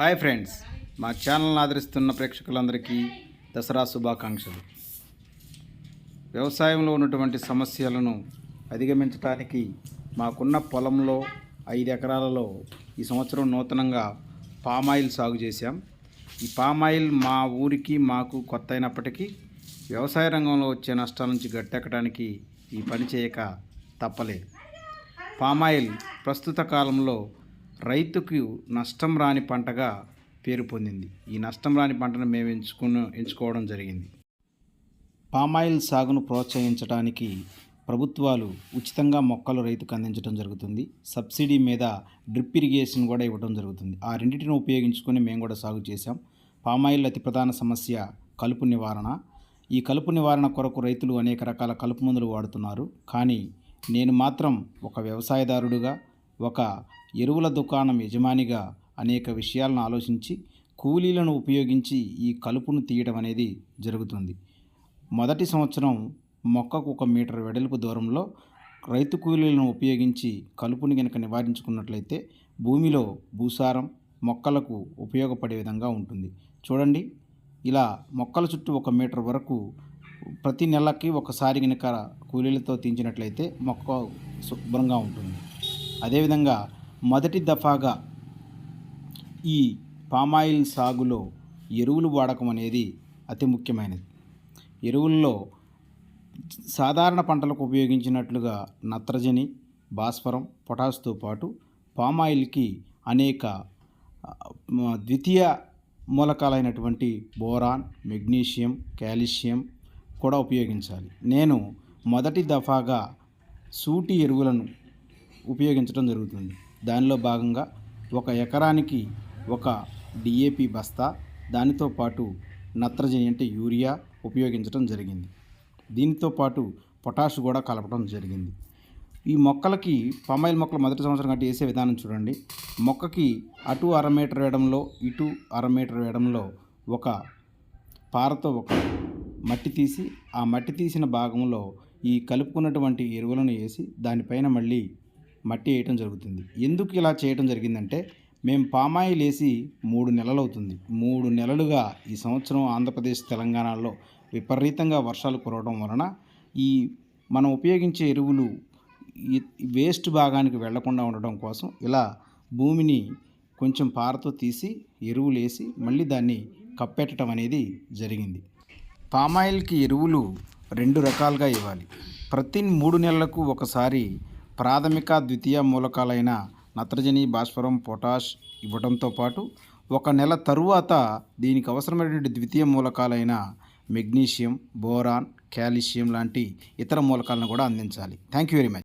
Hi friends మా channel ఆదరిస్తున్న ప్రేక్షకులందరికీ దసరా శుభాకాంక్షలు. వ్యవసాయంలో ఉన్నటువంటి సమస్యలను అధిగమించడానికి మాకున్న పొలంలో ఐదు ఎకరాలలో ఈ సంవత్సరం నూతనంగా పామాయిల్ సాగు చేశాం. ఈ పామాయిల్ మా ఊరికి మాకు కొత్త అయినప్పటికీ వ్యవసాయ రంగంలో వచ్చే నష్టాల నుంచి గట్టెక్కడానికి ఈ పని చేయక తప్పలేదు. పామాయిల్ ప్రస్తుత కాలంలో రైతుకు నష్టం రాని పంటగా పేరు పొందింది. ఈ నష్టం రాని పంటను మేము ఎంచుకున్న ఎంచుకోవడం జరిగింది. పామాయిల్ సాగును ప్రోత్సహించడానికి ప్రభుత్వాలు ఉచితంగా మొక్కలు రైతుకు అందించడం జరుగుతుంది. సబ్సిడీ మీద డ్రిప్ ఇరిగేషన్ కూడా ఇవ్వడం జరుగుతుంది. ఆ రెండింటిని ఉపయోగించుకొని మేము కూడా సాగు చేశాం. పామాయిల్ అతి ప్రధాన సమస్య కలుపు నివారణ. ఈ కలుపు నివారణ కొరకు రైతులు అనేక రకాల కలుపు మందులు వాడుతున్నారు. కానీ నేను మాత్రం ఒక వ్యవసాయదారుడుగా ఒక ఎరువుల దుకాణం యజమానిగా అనేక విషయాలను ఆలోచించి కూలీలను ఉపయోగించి ఈ కలుపును తీయడం అనేది జరుగుతుంది. మొదటి సంవత్సరం మొక్కకు ఒక మీటర్ వెడల్పు దూరంలో రైతు కూలీలను ఉపయోగించి కలుపుని కనుక నివారించుకున్నట్లయితే భూమిలో భూసారం మొక్కలకు ఉపయోగపడే విధంగా ఉంటుంది. చూడండి ఇలా మొక్కల చుట్టూ ఒక మీటర్ వరకు ప్రతి నెలకి ఒకసారి కనుక కూలీలతో తీయించినట్లయితే మొక్క శుభ్రంగా ఉంటుంది. అదేవిధంగా మొదటి దఫాగా ఈ పామాయిల్ సాగులో ఎరువులు వాడకం అనేది అతి ముఖ్యమైనది. ఎరువుల్లో సాధారణ పంటలకు ఉపయోగించినట్లుగా నత్రజని భాస్వరం పొటాస్తో పాటు పామాయిల్కి అనేక ద్వితీయ మూలకాలైనటువంటి బోరాన్ మెగ్నీషియం కాల్షియం కూడా ఉపయోగించాలి. నేను మొదటి దఫాగా సూటి ఎరువులను ఉపయోగించడం జరుగుతుంది. దానిలో భాగంగా ఒక ఎకరానికి ఒక డిఏపి బస్తా దానితో పాటు నత్రజని అంటే యూరియా ఉపయోగించడం జరిగింది. దీనితో పాటు పొటాష్ కూడా కలపడం జరిగింది. ఈ మొక్కలకి పామాయిల్ మొక్కలు మొదటి సంవత్సరం కంటే వేసే విధానం చూడండి. మొక్కకి అటు అర మీటర్ వేయడంలో ఇటు అర మీటర్ వేయడంలో ఒక పారతో ఒక మట్టి తీసి ఆ మట్టి తీసిన భాగంలో ఈ కలుపుకున్నటువంటి ఎరువులను వేసి దానిపైన మళ్ళీ మట్టి వేయటం జరుగుతుంది. ఎందుకు ఇలా చేయటం జరిగిందంటే మేము పామాయిల్ వేసి మూడు నెలలు అవుతుంది. మూడు నెలలుగా ఈ సంవత్సరం ఆంధ్రప్రదేశ్ తెలంగాణలో విపరీతంగా వర్షాలు కురవడం వలన ఈ మనం ఉపయోగించే ఎరువులు వేస్ట్ భాగానికి వెళ్ళకుండా ఉండడం కోసం ఇలా భూమిని కొంచెం పారతో తీసి ఎరువులు వేసి మళ్ళీ దాన్ని కప్పెట్టడం అనేది జరిగింది. పామాయిల్కి ఎరువులు రెండు రకాలుగా ఇవ్వాలి. ప్రతి మూడు నెలలకు ఒకసారి ప్రాథమిక ద్వితీయ మూలకాలైన నత్రజని భాస్వరం పొటాష్ ఇవ్వడంతో పాటు ఒక నెల తరువాత దీనికి అవసరమైనటువంటి ద్వితీయ మూలకాలైన మెగ్నీషియం బోరాన్ కాల్షియం లాంటి ఇతర మూలకాలను కూడా అందించాలి. Thank you very much